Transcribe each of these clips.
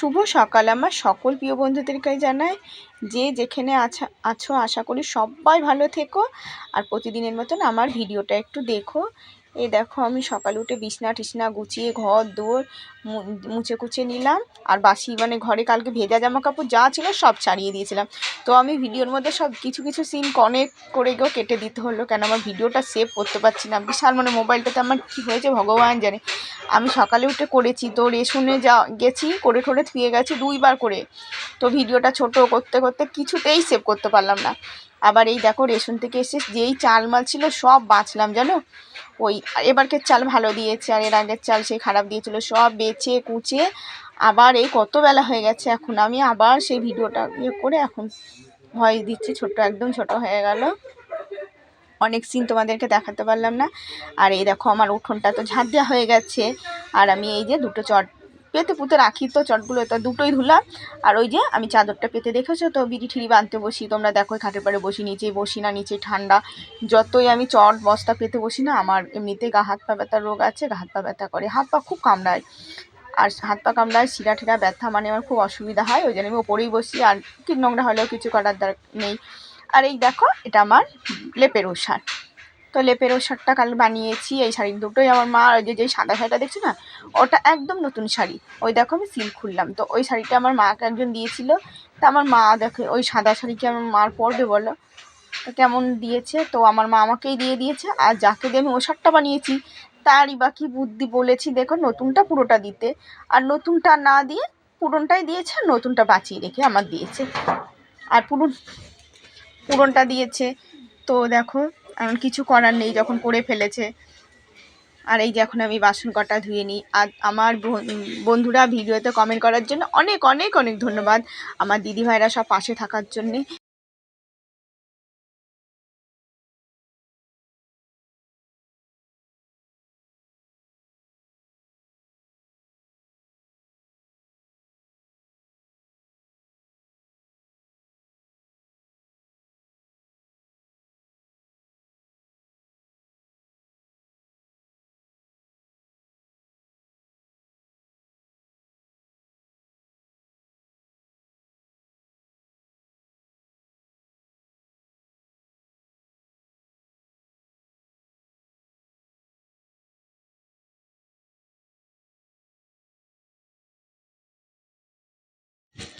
শুভ সকাল। আমার সকল প্রিয় বন্ধুদেরকে জানাই যে যেখানে আছা, আছো, আশা করি সবাই ভালো থেকো। আর প্রতিদিনের মতন আমার ভিডিওটা একটু দেখো। এই দেখো আমি সকালে উঠে বিছনা টিছনা গুছিয়ে, ঘর দৌড় মুছে কুচে নিলাম। আর বাসি মানে ঘরে কালকে ভেজা জামা কাপড় যা ছিল সব ছাড়িয়ে দিয়েছিলাম। তো আমি ভিডিওর মধ্যে সব কিছু কিছু সিন কনেক্ট করে গেও কেটে দিতে হলো। কেন আমার ভিডিওটা সেভ করতে পারছি না। বিশাল মানে মোবাইলটাতে আমার কী হয়েছে ভগবান জানে। আমি সকালে উঠে করেছি তো রেশনে যা, গেছি, করে ঠোরে থুয়ে গেছি দুইবার করে। তো ভিডিওটা ছোট করতে করতে কিছুতেই সেভ করতে পারলাম না। আবার এই দেখো রেশন থেকে এসে যেই চাল মাল ছিল সব বাঁচলাম, জানো? ওই এবারকের চাল ভালো দিয়েছে আর এর আগের চাল সেই খারাপ দিয়েছিল। সব বেছে কুচে আবার এই কত বেলা হয়ে গেছে এখন? আমি আবার সেই ভিডিওটা ইয়ে করে এখন ভয়েস দিচ্ছি ছোট একদম ছোট হয়ে গেল। অনেক সিন তোমাদেরকে দেখাতে পারলাম না। আর এই দেখো আমার উঠোনটা তো ঝাঁট দেওয়া হয়ে গেছে। আর আমি এই যে দুটো চট পেতে পুঁতে রাখি তো, চটগুলো তো দুটোই ধুলাম। আর ওই যে আমি চাদরটা পেতে দেখেছ তো, বিড়ি ঠিড়ি বাঁধতে বসি। তোমরা দেখো, খাটের পাড়ে বসি, নিচে বসি না, নিচে ঠান্ডা। যতই আমি চট বস্তা পেতে বসি না, আমার এমনিতে গা হাত পা ব্যথার রোগ আছে, গা হাত পা ব্যথা করে। হাত পা খুব কামড়ায়। আর হাত পা কামড়ায়, শিরা ঠিরা ব্যথা মানে আমার খুব অসুবিধা হয়, ওই জন্য আমি ওপরেই বসি। আর নোংরা হলেও কিছু করার দরকার নেই। আর এই দেখো, এটা আমার লেপের ওষার। তো লেপের ওষারটা কাল বানিয়েছি, এই শাড়ি দুটোই আমার মা ওই যে যে সাদা শাড়িটা দেখছ না, ওটা একদম নতুন শাড়ি। ওই দেখো আমি সিল্ক খুললাম। তো ওই শাড়িটা আমার মাকে একজন দিয়েছিল। তা আমার মা দেখে, ওই সাদা শাড়িকে আমার মার পরবে বলো? কেমন দিয়েছে? তো আমার মা আমাকেই দিয়ে দিয়েছে। আর যাকে দিয়ে আমি ওষারটা বানিয়েছি, তারই বা কি বুদ্ধি বলেছি, দেখো নতুনটা পুরোটা দিতে। আর নতুনটা না দিয়ে পুরনটাই দিয়েছে, আর নতুনটা বাঁচিয়ে রেখে আমার দিয়েছে। আর পুরন, পুরনটা দিয়েছে। তো দেখো এমন কিছু করার নেই, যখন করে ফেলেছে। আর এই যে এখন আমি বাসন কটা ধুয়ে নিই। আর আমার বন্ধুরা ভিডিওতে কমেন্ট করার জন্য অনেক অনেক অনেক ধন্যবাদ। আমার দিদিভাইরা সব পাশে থাকার জন্যে।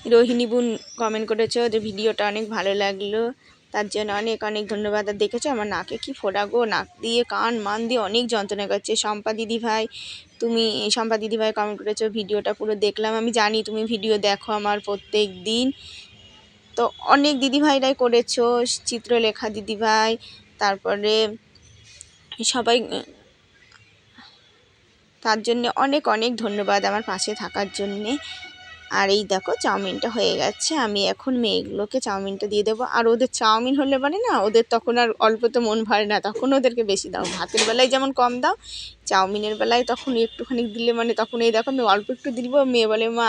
রোহিণী বোন কমেন্ট করেছ যে ভিডিওটা অনেক ভালো লাগল। তার জন্য অনেক অনেক ধন্যবাদ। আর দেখেছ আমার নাকে কি ফোড়া গো? নাক দিয়ে, কান, মান দিয়ে অনেক যন্ত্রণা করছে। শম্পা দিদি ভাই, তুমি, শম্পা দিদি ভাই কমেন্ট করেছ, ভিডিওটা পুরো দেখলাম। আমি জানি তুমি ভিডিও দেখো আমার প্রত্যেক দিন। তো অনেক দিদিভাইরাই করেছ, চিত্রলেখা দিদিভাই তারপরে সবাই, তার জন্য অনেক অনেক ধন্যবাদ আমার পাশে থাকার জন্যে। আর এই দেখো চাউমিনটা হয়ে গেছে। আমি এখন মেয়েগুলোকে চাউমিনটা দিয়ে দেবো। আর ওদের চাউমিন হলে মানে না, ওদের তখন আর অল্পতে মন ভরে না, তখন ওদেরকে বেশি দাও। ভাতের বেলায় যেমন কম দাও, চাউমিনের বেলায় তখন একটুখানি দিলে মানে তখন এই দেখো আমি অল্প একটু দিব। মেয়ে বলে, মা,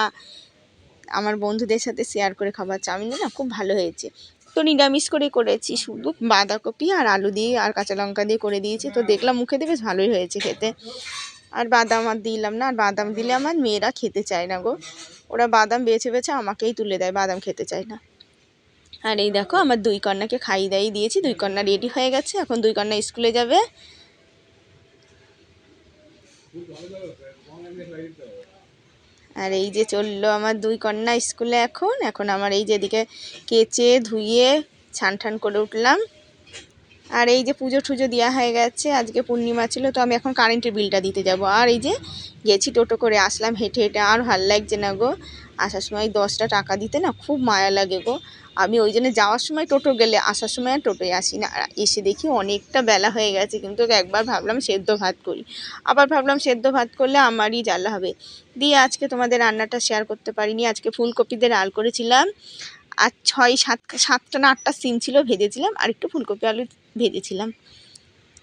আমার বন্ধুদের সাথে শেয়ার করে খাবার চাউমিনটা না খুব ভালো হয়েছে। তো নিরামিষ করে করেছি, শুধু বাঁধাকপি আর আলু দিয়ে আর কাঁচা লঙ্কা দিয়ে করে দিয়েছি। তো দেখলাম মুখে দিয়ে বেশ ভালোই হয়েছে খেতে। আর বাদাম আর দিলাম না, আর বাদাম দিলে আমার মেয়েরা খেতে চায় না গো। ওরা বাদাম বেছে বেছে আমাকেই তুলে দেয়, বাদাম খেতে চায় না। আর এই দেখো আমার দুই কন্যাকে খাই দাই দিয়েছি, দুই কন্যা রেডি হয়ে গেছে, এখন দুই কন্যা স্কুলে যাবে। আর এই যে চলল আমার দুই কন্যা স্কুলে এখন এখন আমার এই যেদিকে কেচে ধুয়ে ছান ঠান করে উঠলাম। আর এই যে পুজো টুজো দেওয়া হয়ে গেছে, আজকে পূর্ণিমা ছিল, তো আমি এখন কারেন্টের বিলটা দিতে যাব। আর এই যে গেছি টোটো করে, আসলাম হেঁটে হেঁটে, আর ভালো লাগছে না গো। আসার সময় দশটা টাকা দিতে না খুব মায়া লাগে গো। আমি ওই জন্য যাওয়ার সময় টোটো গেলে, আসার সময় আর টোটোয় আসি না। আর এসে দেখি অনেকটা বেলা হয়ে গেছে, কিন্তু একবার ভাবলাম সেদ্ধ ভাত করি। আবার ভাবলাম সেদ্ধ ভাত করলে আমারই জ্বালা হবে। দিয়ে আজকে তোমাদের রান্নাটা শেয়ার করতে পারিনি। আজকে ফুলকপিদের আল করেছিলাম। আর ছয়, সাত, সাতটা না আটটা সিম ছিল, ভেজেছিলাম। আর একটু ফুলকপি আলু ভেজেছিলাম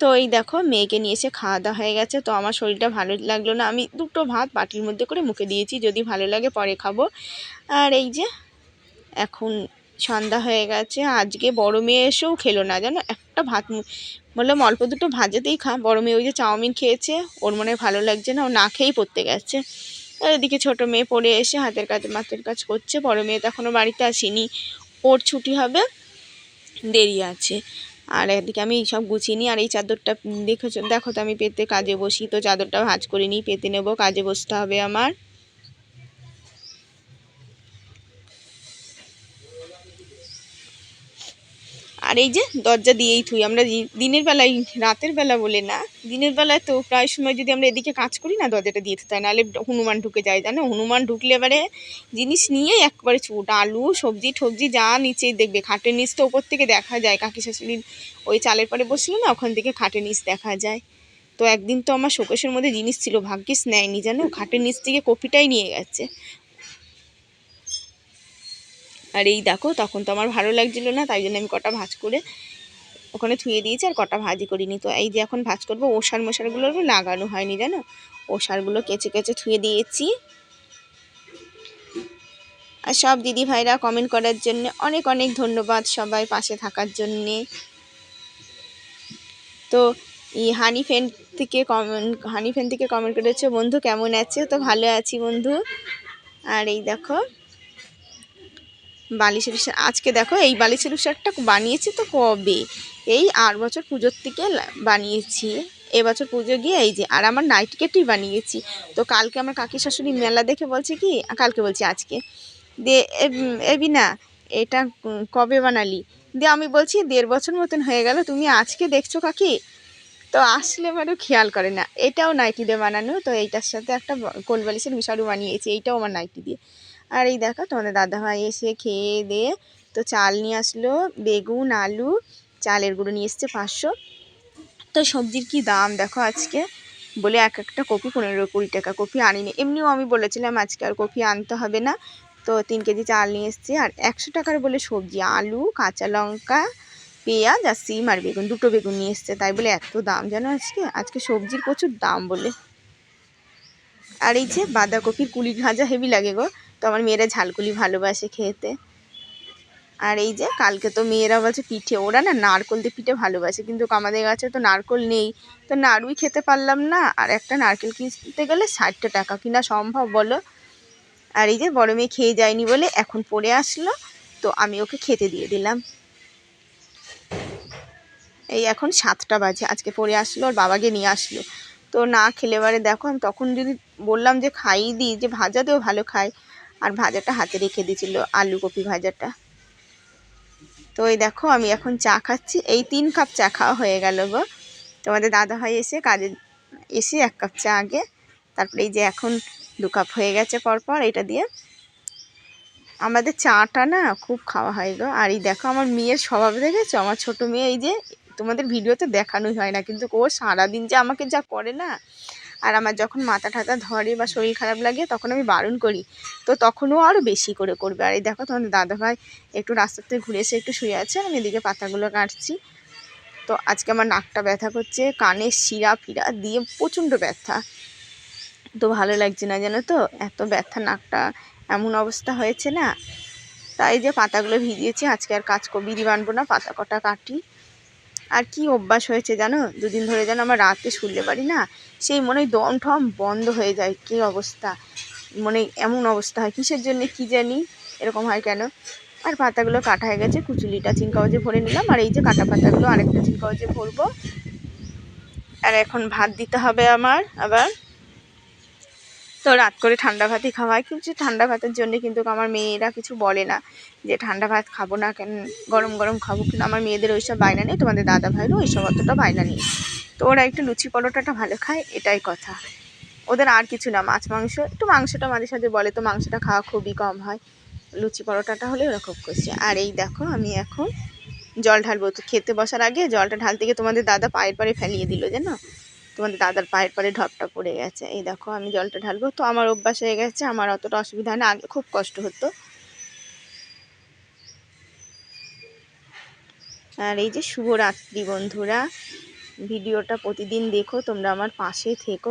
তো এই দেখো, মেয়েকে নিয়ে এসে খাওয়া দাওয়া হয়ে গেছে। তো আমার শরীরটা ভালো লাগল না। আমি দুটো ভাত বাটির মধ্যে করে মুখে দিয়েছি। যদি ভালো লাগে পরে খাব। আর এই যে, এখন সন্ধ্যা হয়ে গেছে। আজকে বড় মেয়ে এসেও খেলো না। জানো, একটা ভাত বললাম অল্প দুটো ভাজাতেই খা। বড় মেয়ে ওই যে চাউমিন খেয়েছে। ওর মনে ভালো লাগছে না। ও না খেয়েই পড়তে গেছে। আর এদিকে ছোটো মেয়ে পড়ে এসে হাতের কাজ, মাথের কাজ করছে। বড় মেয়ে তো এখনও বাড়িতে আসেনি। ওর ছুটি হবে। দেরি আছে। আর এদিকে আমি সব গুছিয়ে নিই, আর এই চাদরটা দেখেছ, দেখো তো আমি পেতে কাজে বসি, তো চাদরটা ভাজ করে নিই, পেতে নেব, কাজে বসতে হবে আমার। আর এই যে দরজা দিয়েই থুই। আমরা দিনের বেলায়, রাতের বেলা বলে না। দিনের বেলায় তো প্রায় সময় যদি আমরা এদিকে কাজ করি না, দরজাটা দিয়ে থুতাই নাহলে হনুমান ঢুকে যায়, জানো? হনুমান ঢুকলে এবারে জিনিস নিয়ে একবারে ছুট আলু, সবজি টবজি যা নিচেই দেখবে। খাটের নিচ তো ওপর থেকে দেখা যায়। কাকি শাশুড়ির ওই চালের পরে বসল না, ওখান থেকে খাটের নিচ দেখা যায়। তো একদিন তো আমার শোকেশের মধ্যে জিনিস ছিল, ভাগ্যিস নেয়নি, জানো? খাটের নিচ থেকে কপিটাই নিয়ে গেছে। আর এই দেখো, তখন তো আমার ভালো লাগছিল না, তাই জন্য আমি কটা ভাজ করে ওখানে থুয়ে দিয়েছি আর কটা ভাজি করিনি। তো এই যে এখন ভাজ করব, ওষার মশারগুলো লাগানো হয়নি, জানো? ওষারগুলো কেচে কেচে থুয়ে দিয়েছি। আর সব দিদি ভাইরা কমেন্ট করার জন্য অনেক অনেক ধন্যবাদ সবাই পাশে থাকার জন্যে। তো এই হানি ফ্যান থেকে কমেন্ট হানি ফ্যান থেকে কমেন্ট করেছে, বন্ধু কেমন আছে? তো ভালো আছি বন্ধু। আর এই দেখো বালিশের উষার আজকে দেখো এই বালিশের উষারটা বানিয়েছি তো কবে? এই আট বছর পুজোর থেকে বানিয়েছি। এবছর পুজো গিয়ে এই যে, আর আমার নাইট কেটই বানিয়েছি। তো কালকে আমার কাকি শাশুড়ি মেলা দেখে বলছে কি, কালকে বলছি আজকে। দে এবি না এটা কবে বানালি? দিয়ে আমি বলছি দেড় বছর মতন হয়ে গেল, তুমি আজকে দেখছ কাকি? তো আসলে এবারও খেয়াল করে না। এটাও নাইটি দিয়ে বানানো, তো এইটার সাথে একটা কোলবালিশের মিশারু বানিয়েছি, এইটাও আমার নাইটি দিয়ে। আর এই দেখো তোমাদের দাদাভাই এসে খেয়ে দিয়ে তো চাল নিয়ে আসলো, বেগুন, আলু, চালের গুঁড়ো নিয়ে এসছে পাঁচশো। তো সবজির কি দাম দেখো আজকে? বলে এক একটা কপি, পনেরো কুড়ি টাকা কপি আনিনি। এমনিও আমি বলেছিলাম আজকে আর কপি আনতে হবে না। তো তিন কেজি চাল নিয়ে এসছি আর একশো টাকার বলে সবজি, আলু, কাঁচা লঙ্কা, পেঁয়াজ আর সিম আর বেগুন, দুটো বেগুন নিয়ে এসছে। তাই বলে এত দাম যেন আজকে? আজকে সবজির প্রচুর দাম বলে। আর এই যে বাঁধাকপির কুলি ভাজা হেভি লাগে গো। তো আমার মেয়েরা ঝালকুলি ভালোবাসে খেতে। আর এই যে কালকে তো মেয়েরা বলছে পিঠে, ওরা না নারকল দিয়ে পিঠে ভালোবাসে, কিন্তু আমাদের গাছে তো নারকল নেই। তো নাড়ুই খেতে পারলাম না, আর একটা নারকেল কিনতে গেলে ষাটটা টাকা, কিনা সম্ভব বলো? আর এই যে বড় মেয়ে খেয়ে যায়নি বলে এখন পড়ে আসলো, তো আমি ওকে খেতে দিয়ে দিলাম। এই এখন সাতটা বাজে, আজকে পড়ে আসলো আর বাবাকে নিয়ে আসলো। তো না খেলে এবারে দেখো তখন যদি বললাম যে খাইয়ে দিই, যে ভাজাতেও ভালো খায়। আর ভাজাটা হাতে রেখে দিয়েছিল, আলু কপি ভাজাটা। তো এই দেখো, আমি এখন চা খাচ্ছি। এই তিন কাপ চা খাওয়া হয়ে গেল গো। তোমাদের দাদা ভাই এসে কাজে, এসে এক কাপ চা আগে, তারপরে এই যে এখন দু কাপ হয়ে গেছে পরপর এটা দিয়ে। আমাদের চাটা না খুব খাওয়া হয় গো। আর এই দেখো, আমার মেয়ের স্বভাব দেখেছ? আমার ছোট মেয়ে এই যে তোমাদের ভিডিওতে দেখানোই হয় না, কিন্তু ও সারাদিন যে আমাকে যা করে না আর আমার যখন মাথা ঠাতা ধরে বা শরীর খারাপ লাগে, তখন আমি বারণ করি। তো তখনও আরও বেশি করে করবে। আর এই দেখো তোমাদের দাদাভাই একটু রাস্তার থেকে ঘুরে এসে একটু শুয়ে আছে, আমি এদিকে পাতাগুলো কাটছি। তো আজকে আমার নাকটা ব্যথা করছে কানের শিরা ফিরা দিয়ে প্রচণ্ড ব্যথা। তো ভালো লাগছে না জানো তো? এত ব্যথা নাকটা এমন অবস্থা হয়েছে না? তাই যে পাতাগুলো ভিজিয়েছি, আজকে আর কাজ বিড়ি বানবো না, পাতা কটা কাটি। আর কি অভ্যাস হয়েছে জানো? দুদিন ধরে যেন আমার রাতে শুনতে পারি না? সেই মনে হয় দম ঠম বন্ধ হয়ে যায়। কী অবস্থা? মনে এমন অবস্থা হয়। কিসের জন্য কী জানি? এরকম হয় কেন? আর পাতাগুলো কাটা হয়ে গেছে। কুচুলিটা চিনকাওয়াজে ভরে নিলাম। আর এই যে কাটা পাতাগুলো আরেকটা চিনকাওয়াজে ভরবো। আর এখন ভাত দিতে হবে আমার। আবার তো রাত করে ঠান্ডা ভাতই খাওয়া হয় কিন্তু ঠান্ডা ভাতের জন্য কিন্তু আমার মেয়েরা কিছু বলে না যে, ঠান্ডা ভাত খাব না কেন? গরম গরম খাব কিন্তু আমার মেয়েদের ওইসব বায়না নেই, তোমাদের দাদা ভাইরও ওইসব অতটা বায়না নেই। তো ওরা একটু লুচি পরোটাটা ভালো খায়, এটাই কথা। ওদের আর কিছু না, মাছ, মাংস, একটু মাংসটা মাঝে সাথে বলে তো মাংসটা খাওয়া খুবই কম হয়। লুচি পরোটাটা হলে ওরা খুব করছে। আর এই দেখো, আমি এখন জল ঢালবো। তো খেতে বসার আগে জলটা ঢালতে গিয়ে তোমাদের দাদা পায়ের পাড়ে ফেলিয়ে দিল, জানো? তোমাদের দাদার পায়ের পরে ঢপটা পড়ে গেছে। এই দেখো, আমি জলটা ঢালবো। তো আমার অভ্যাস হয়ে গেছে, আমার অতটা অসুবিধা না, আগে খুব কষ্ট হতো। আর এই যে শুভরাত্রি বন্ধুরা, ভিডিওটা প্রতিদিন দেখো, তোমরা আমার পাশে থেকো।